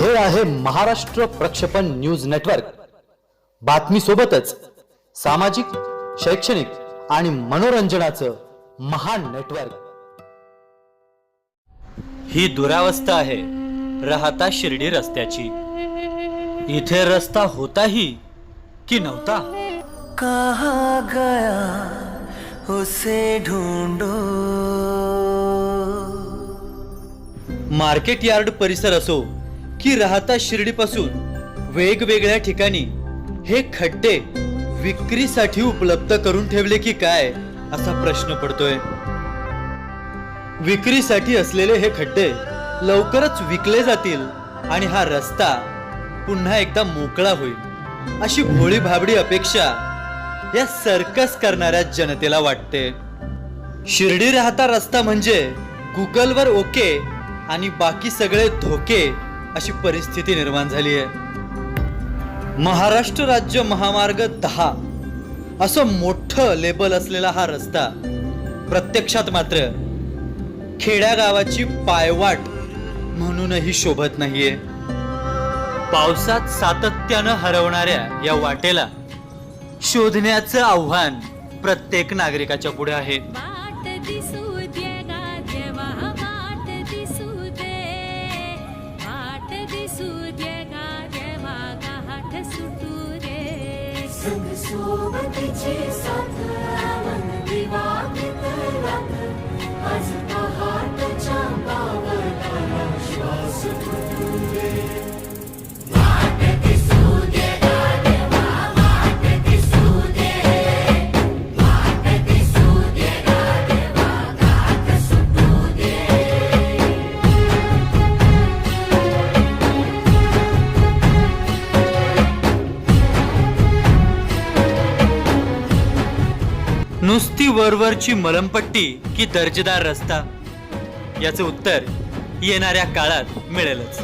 हे आहे महाराष्ट्र प्रक्षेपण न्यूज नेटवर्क. बातमी सोबतच सामाजिक शैक्षणिक आणि मनोरंजनाचं महान नेटवर्क. ही दुरावस्था आहे. राहता शिर्डी रस्त्याची. इथे रस्ता होताही की नव्हता? कहाँ गया उसे ढूंढो? मार्केट यार्ड परिसर असो की राहता शिर्डीपासून वेगवेगळ्या ठिकाणी हे खड्डे विक्रीसाठी उपलब्ध करून ठेवले की काय असा प्रश्न पडतोय. विक्रीसाठी असलेले हे खड्डे लवकरच विकले जातील आणि हा रस्ता पुन्हा एकदा मोकळा होईल अशी भोळी भाबडी अपेक्षा या सर्कस करणाऱ्या जनतेला वाटते. शिर्डी राहता रस्ता म्हणजे गुगलवर ओके आणि बाकी सगळे धोके अशी परिस्थिती निर्माण झाली आहे. महाराष्ट्र राज्य महामार्ग दहा. असं मोठं लेबल असलेला हा रस्ता प्रत्यक्षात मात्र खेड्या गावाची पायवाट म्हणूनही शोभत नाहीये. पावसात सातत्यानं हरवणाऱ्या या वाटेला शोधण्याचं आव्हान प्रत्येक नागरिकाच्या पुढे आहे. दे संग सोबतीची साथ नुसती वरवरची मलमपट्टी की दर्जेदार रस्ता? याचं उत्तर येणाऱ्या काळात मिळेलच.